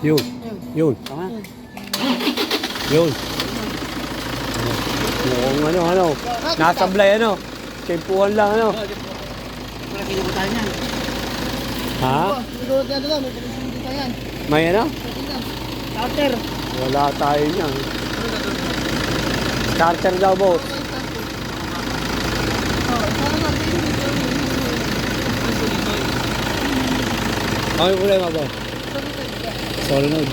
Yun. Yun. Tama. Yun. Mukhang ano, ano. Nasablay ano. Tempuhan lang ano. Wala kinukutan yan. Ha? Siguro na lang, may dito yan. May ano? Starter. Wala tayo niyan. Starter daw boss. Ano yung problema boss? Solenoid.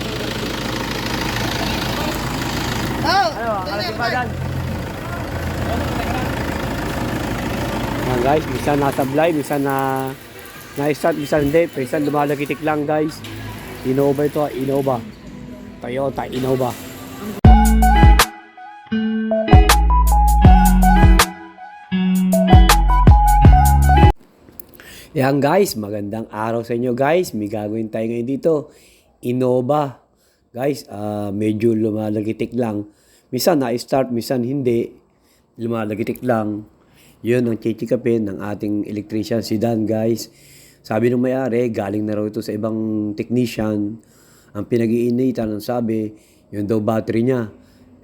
Oh! Ano, pa dyan. Yan guys, minsan nasablay, minsan na na-start, minsan hindi, minsan lumalagitik lang guys. Innova ito, ah, Innova. Toyota Innova. Yan guys, magandang araw sa inyo guys. May gagawin tayo ngayon dito. Innova. Guys, ah, medyo lumalagitik lang. Minsan na-start, minsan hindi. Lumalagitik lang. Yun ang chichikapin ng ating electrician si Dan guys. Sabi ng may-ari, galing na raw ito sa ibang technician. Ang pinag-iinitan ang sabi, yun daw battery niya.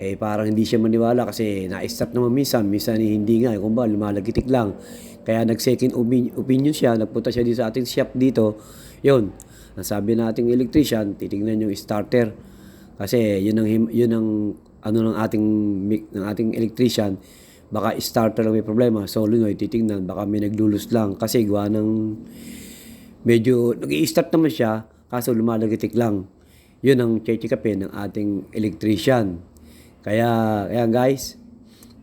Eh parang hindi siya maniwala kasi na-start naman minsan, minsan eh, hindi nga, kung ba lumalagitik lang. Kaya nag-second opinion siya, nagpunta siya dito sa ating shop dito. Yun, ang sabi nating electrician, titingnan yung starter. Kasi yun ang yun ang ano ng ating ng ating electrician, baka starter lang may problema. Solenoid titingnan, baka may naglulus lang kasi gawa ng medyo nag-i-start naman siya kaso lumalagitik lang. Yun ang check-upin ng ating electrician. Kaya, kaya guys,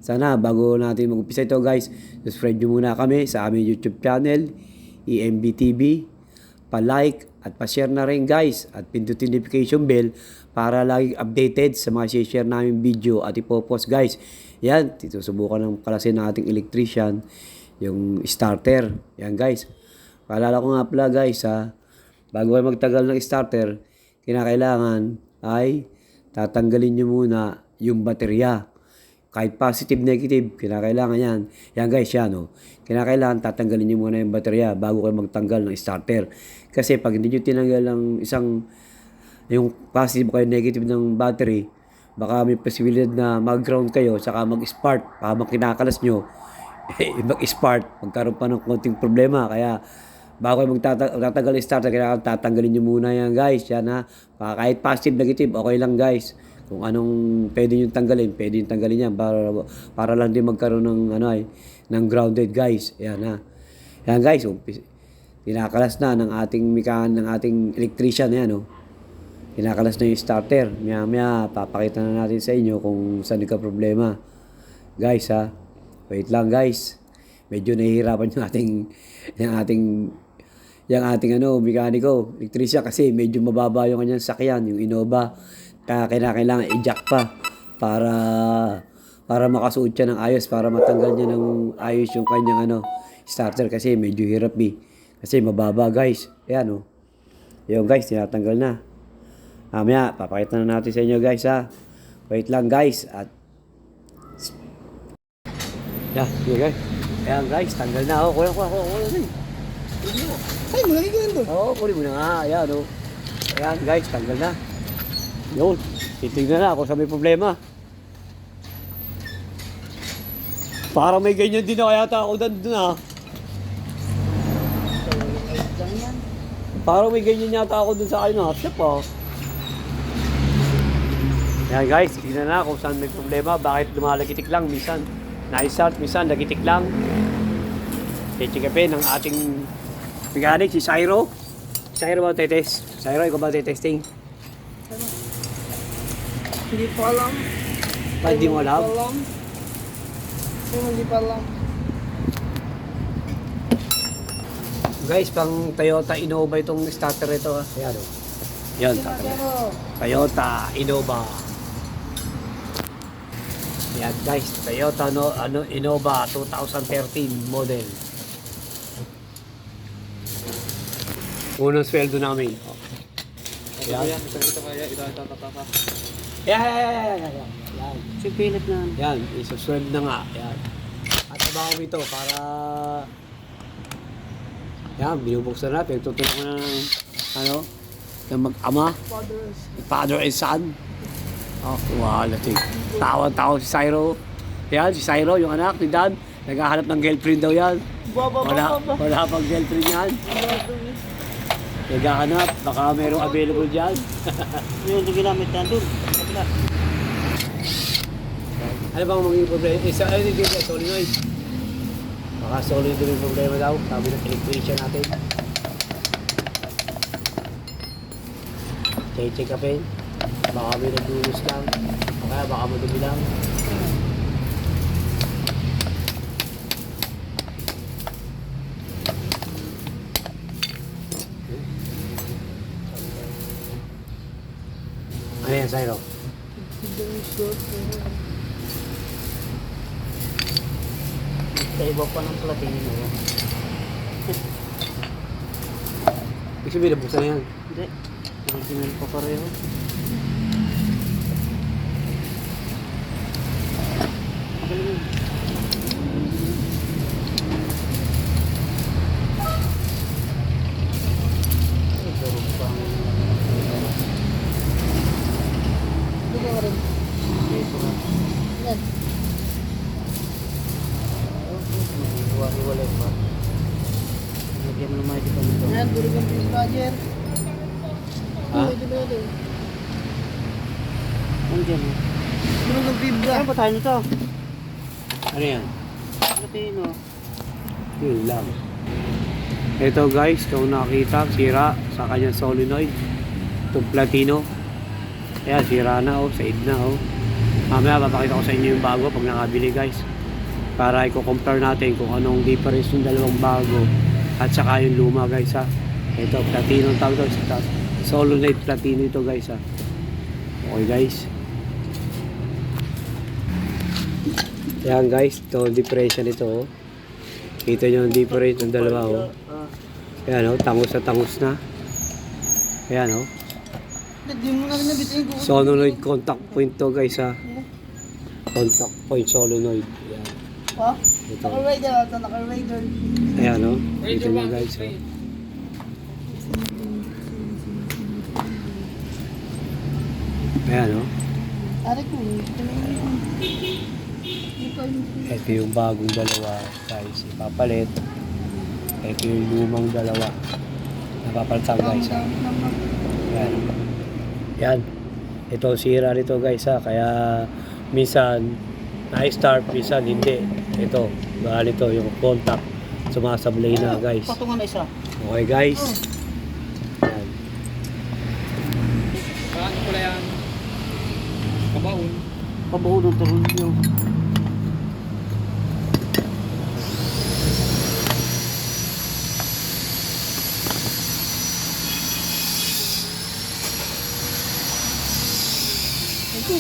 sana bago natin mag-umpisa ito guys, subscribe nyo muna kami sa aming YouTube channel, E EMBTV. Pa-like at pa-share na rin guys at pindutin notification bell para lagi updated sa mga share namin video at ipopost guys. Yan, dito subukan ng kalasin ng ating electrician yung starter. Yan guys. Paalala ko nga pala guys ha, bago kayo magtagal ng starter, kinakailangan ay tatanggalin nyo muna yung baterya. Kahit positive, negative, kinakailangan yan. Yan guys, yan oh. Kinakailangan tatanggalin nyo muna yung baterya bago kayo magtanggal ng starter. Kasi pag hindi nyo tinanggal ng isang yung positive o kayo negative ng battery, baka may posibilidad na mag-ground kayo saka mag-spark habang kinakalas nyo eh, mag-spark, magkaroon pa ng konting problema. Kaya, bago kayo magtata- magtatagal yung starter, kailangan tatanggalin nyo muna yan, guys. Yan ha. Kahit positive, negative, okay lang, guys. Kung anong pwede nyo tanggalin, pwede nyo tanggalin yan para, para lang din magkaroon ng, ano ay, ng grounded, guys. Yan ha. Yan, guys. umpis- Kinakalas na ng ating mikan, ng ating electrician, yan, oh. Kinakalas na yung starter. Maya, maya, papakita na natin sa inyo kung saan ka problema. Guys, ha. Wait lang guys. Medyo nahihirapan yung ating yung ating yung ating ano, mekaniko, electrician kasi medyo mababa yung kanyang sakyan, yung Innova. Kaya kailangan i-jack pa para para makasuot siya ng ayos, para matanggal niya ng ayos yung kanyang ano, starter kasi medyo hirap eh. Kasi mababa guys. Ayan oh. Yung guys, tinatanggal na. Mamaya, papakita na natin sa inyo guys ha. Wait lang guys at Yeah, sige guys. Ayan guys, tanggal na ako. Kuya, kuya, kuya. Ay, malaki ka nandun. Oo, kunin mo na nga. Ayan, oh. Ayan guys, tanggal na. Yun, titignan na ako sa may problema. Parang may ganyan din na kaya ako doon ah. Parang may ganyan yata ako doon sa ano, shop ah. Ayan guys, tignan na kung saan may problema, bakit lumalagitik lang minsan. Na-start, minsan nagitik lang. Check-checkapin ng ating mechanic, si Cyro. Cyro ba tetest? Cyro, ikaw ba testing? Hindi pa alam. Ba, hindi mo alam? Hindi pa alam. Hindi pa alam. Guys, pang Toyota Innova itong starter ito. ah. Ayan o. Yan. Pero, Toyota Innova. Yan guys, Toyota no, ano, Innova 2013 model. Unang sweldo namin. Oh. Yan. Yan, yan, yan, yan, yan, yan. Yan. Sipilit na. Yan, isusweld na nga. Yan. At trabaho mo ito para... Yan, binubuksan natin. Tutulong ko na ng, ano, na mag-ama, father and son. Oh, wala ting. Tawa-tawa si Cyro. Yan, si Cyro, yung anak ni Dan. Naghahanap ng girlfriend daw yan. Baba, Wala, baba, baba. wala pang girlfriend yan. Naghahanap, baka mayroong available dyan. Yung ginamit yan doon. Kapila. Ano bang magiging problema? Isa, ano yung problema? Solenoid. Baka solenoid din yung problema daw. Sabi ng electrician natin. Check-check upin. Baka may nagdulos lang. Kaya baka madumi lang. Ano yan, Cyro? Sa iba pa ng platino. Ibig sabihin, nabuksan na yan. Hindi. Original pa pareho. Galing. Hiwa-hiwalay pa. Lagyan mo naman ito nito. Yan, durog ang piece, Roger. Ha? Nandiyan. oh. Durog ang fibra. Ano ba tayo nito? Ano yan? Platino. Yun lang. Ito guys, kung nakita, sira sa kanyang solenoid. Itong platino. Ayan, sira na oh, said na oh. Mamaya papakita ko sa inyo yung bago pag nakabili guys. Para i-compare natin kung anong difference ng dalawang bago at saka yung luma guys ha. Ito, platino tawag ito. Sa solenoid platino ito guys ha. Okay guys. Yan guys, ito difference nito oh. Kita nyo difference ng dalawa oh. Ayan oh, tangos na tangos na. Ayan oh. Solenoid contact point to guys ha. Contact point solenoid. Ha? Ito. Naka-rider ata, naka-rider. Ayan oh. Dito nyo guys oh. Ayan oh. Ari ko, yun. Ito yung Ito yung bagong dalawa guys. Ipapalit. Ito yung lumang dalawa. Napapalitan guys ha. Yan. Yan. Ito sira nito guys ha. Kaya minsan na-start, minsan hindi. Ito. Bali ito yung contact. Sumasablay na guys. Patungan na isa. Okay guys. Yan. Paano pala yan? Kabaon. Pabuo ng tornilyo.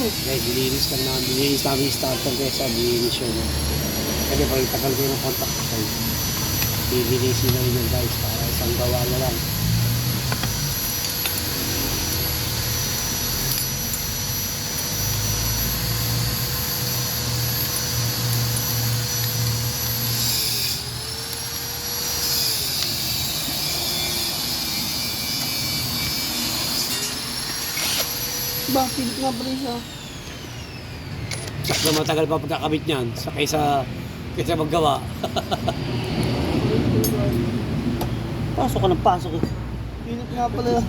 Guys, dilinis lang namin. Dilinis namin yung starter kesa dilinis yun. Kasi pag tagal ko yung contact ko sa'yo. Na rin yun guys. Para isang gawa na lang. Ba, pilit nga pala siya. Mas matagal pa pagkakabit niyan sa kaysa kaysa maggawa. Pasok ka ng pasok. Pilit nga pala.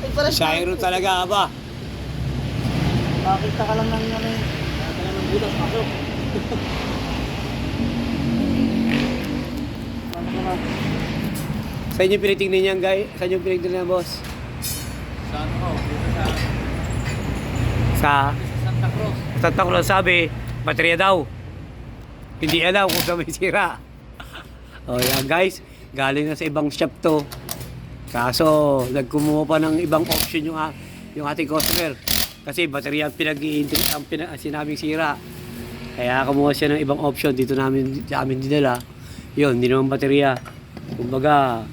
Ay, para Shiro talaga ba? Makita ka lang ng ano eh. Nakita ng butas. Pasok. Sa inyo pinitingnan niyan guys? Sa inyo pinitingnan boss? Sa ano ko? Dito sa, Sa sa Santa Cruz. Santa Cruz sabi, baterya daw. Hindi alam kung saan may sira. O yan guys, galing na sa ibang shop to. Kaso, nagkumuha pa ng ibang option yung, yung ating customer. Kasi baterya ang pinag ang pinag sinabing sira. Kaya kumuha siya ng ibang option dito namin sa amin dinala. Yun, hindi naman baterya. Kumbaga,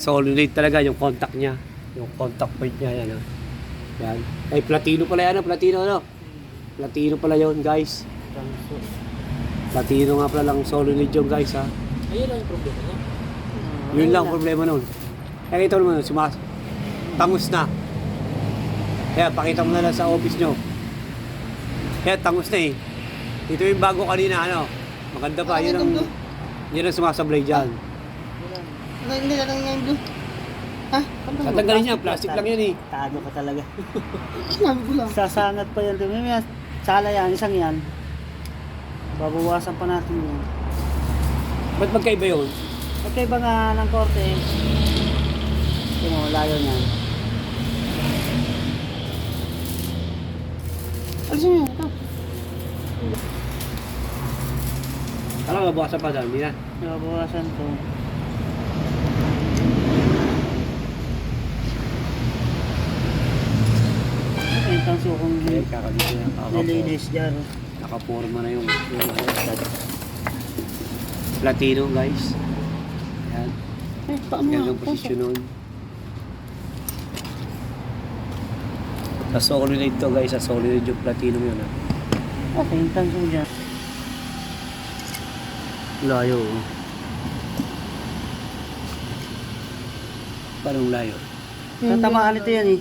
solenoid talaga yung contact niya. Yung contact point niya yan. ah. Yan. Ay, platino pala yan. ah, Platino ano? Platino pala yon guys. Tanso. Platino nga pala lang solenoid yung guys ha. Ayun lang yung problema no? Yun lang problema nun. Nakita mo naman, sumas tangus na. Kaya pakita mo na lang sa office nyo. Kaya tangus na eh. Ito yung bago kanina, ano. Maganda pa, yun ang, yun ang sumasablay dyan. Ano, Hindi na lang ngayon doon. Ha? Tatanggalin niya, plastic lang yan eh. Tado ka talaga. Sasangat pa yan. May may sala yan, isang yan. Babawasan pa natin yan. Ba't magkaiba yun? Magkaiba nga ng korte. Ito mo, layo niyan. Alisin yan. Ito. Alam, mabawasan pa hindi na. Babawasan to. Yung tanso kong nilinis dyan. Nakaporma na yung, yung ano, platino guys. Yan, yan ang posisyon nun. Sa solid to guys, sa solid yung platino yun ha. Okay, yung tanso dyan. Layo. oh. Parang layo. Tatamaan ito yan eh.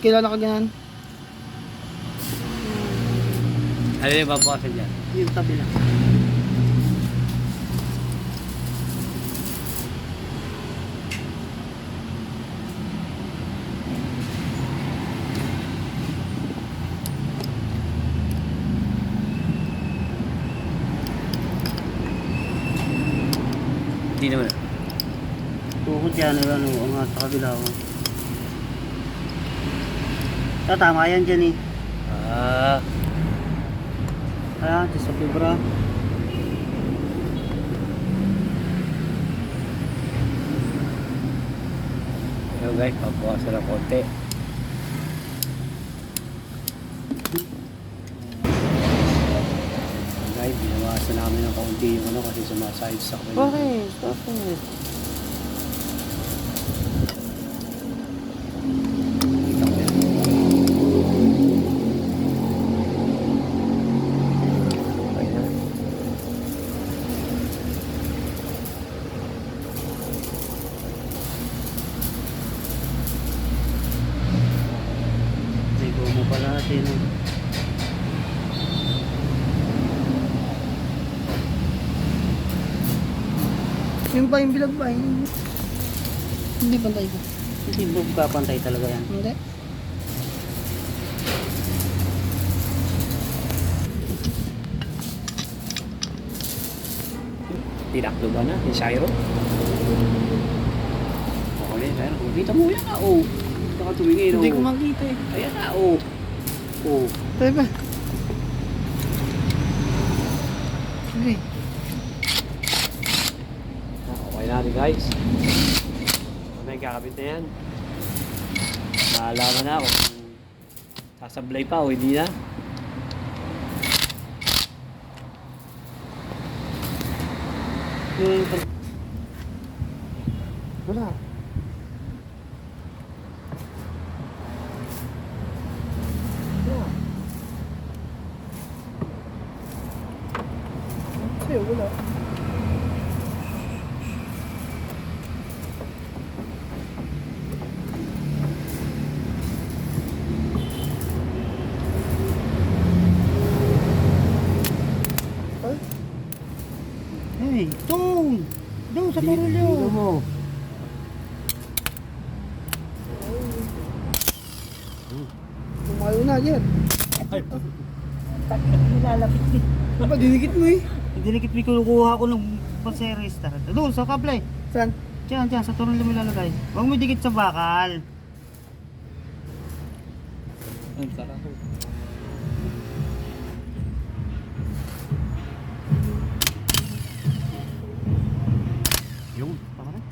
Kilala ka ganyan. Ano yung babawasan dyan? Yung tabi lang. Hindi naman. Tuhod yan, ano, ang sa kabila ko. Ah, tama yan dyan eh. Ah, Kaya, sa fibra. Pero guys, pabawasan ng konti. Guys, binawasan namin ng konti yung ano kasi sumasayad sa kanya. Okay, okay. Okay na. Ligo mo pala natin. eh. Yung ba yung bilag ba? Yung... Hindi pantay ko. Hindi mo kapantay talaga yan. Hindi. Tinakdo ba na? Yung Shiro? Okay, Shiro. Kita mo yan na, oh. Hindi ka tumingin, oh. Hindi ko makita eh. Ayan na, oh. Oh. Teka. Sige. Ah, Okay na rin guys. May kakabit na yan. Maalaman na kung sasablay pa o hindi na. Yung Wala. Hey, doon! Doon sa karulyo! Dito mo. Tumayo na yan. Nilalapit din. Dapat dinikit mo eh. Dinikit may kinukuha ko ng panseries. Doon, sa kable. Saan? Diyan, diyan, sa turun lang ilalagay. Huwag mo dikit sa bakal. Ay, sarap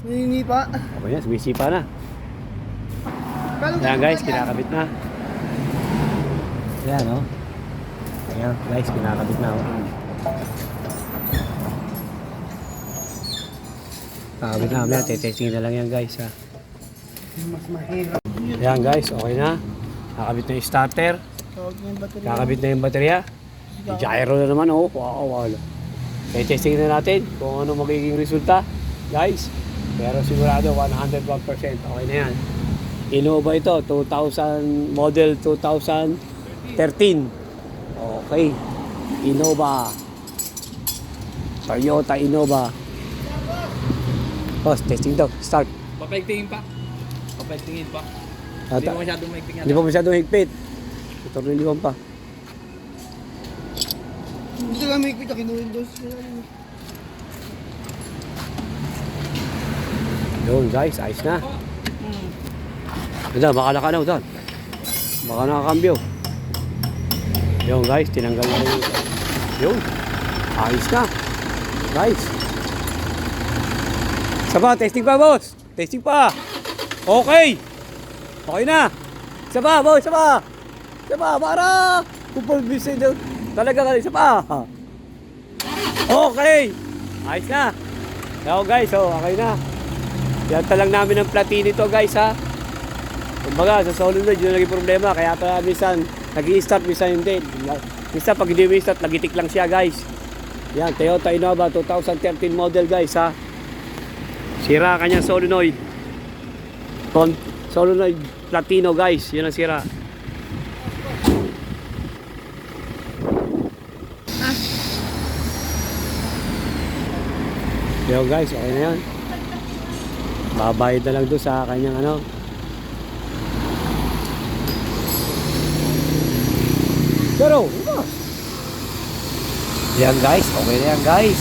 Hihingi pa. Okay na, sumisipa na. Ayan guys, kinakabit na. Ayan, oh. Ayan guys, kinakabit na. Oh. Kakabit na kami. Tetesting na lang yan guys. Ha. Mas mahirap. Ayan guys, okay na. Kakabit na yung starter. Kakabit na yung baterya. Gyro na naman, oh. Wow, wow. Tetesting na natin kung ano magiging resulta. Guys, Pero sigurado 101%. Okay na yan. Innova ito, 2000, model 2013. Okay. Innova. Toyota Innova. Boss, testing daw. Start. Papaigtingin pa. Papaigtingin pa. Hindi mo masyadong maigtingan. Hindi pa masyadong higpit. Ito rin pa. Hindi ka may kita kinuwindows. Yun guys, ayos na. Ganda, baka naka na doon. Baka nakakambyo. Yun guys, tinanggal na yun. Yun. Ayos na. Guys. Isa pa, testing pa boss. Testing pa. Okay. Okay na. Isa pa, boss, isa pa. Isa pa, para. Kupal busy daw. Talaga ka, isa pa. Okay. Ayos na. Yo guys, oh, okay na. Yan talang namin ng platino ito guys ha. Kumbaga sa solenoid yun naging problema kaya pala minsan nag start minsan hindi. Minsan pag hindi start nagitik lang siya guys. Yan Toyota Innova 2013 model guys ha. Sira kanyang solenoid. Kon solenoid platino guys, yun ang sira. Yo guys, okay na yan. Babayad na lang doon sa kanyang ano. Pero. Yan guys, okay na yan guys.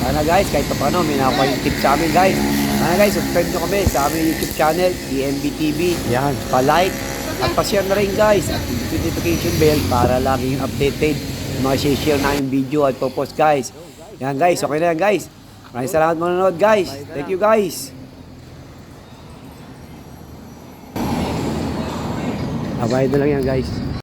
Sana guys, kahit pa paano, may nakakuha yung tip sa amin guys. Sana guys, subscribe nyo kami sa aming YouTube channel, DMB TV. Yan, pa-like at pa-share na rin guys. At notification bell para laging updated mga share na yung video at post guys. Yan guys, okay na yan guys. Maraming salamat mga nanonood guys. Thank you guys. Abayad na lang yan guys.